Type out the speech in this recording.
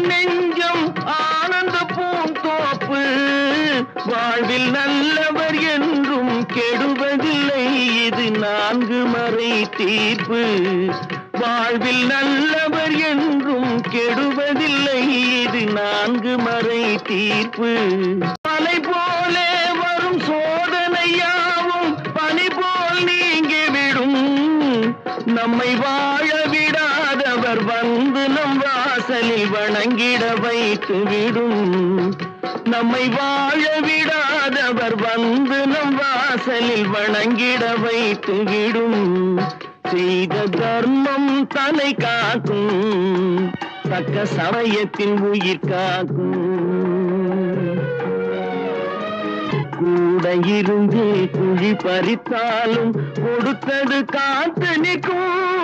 நெஞ்சம் ஆனந்த பூந்தோப்பு. வாழ்வில் நல்லவர் என்றும் கெடுவதில்லை. இது நான்கு மறை தீர்ப்பு. வாழ்வில் நல்லவர் என்றும் கெடுவதில்லை. இது நான்கு மறை தீர்ப்பு. மலை போலே வரும் சோதனையாவும் பனி போல் நீங்கிவிடும் நம்மை வாழ விடாதவர் வந்து நம் வாசலில் வணங்கிட வைத்து விடும். நம்மை வாழ விடாதவர் வந்து நம் வாசலில் வணங்கிட வைத்து விடும். செய்த தர்மம் தலை காக்கும். தக்க சமயத்தின் உயிர் காக்கும். கூட இருந்து குழி பறித்தாலும் கொடுத்தது காத்து நிற்கும்.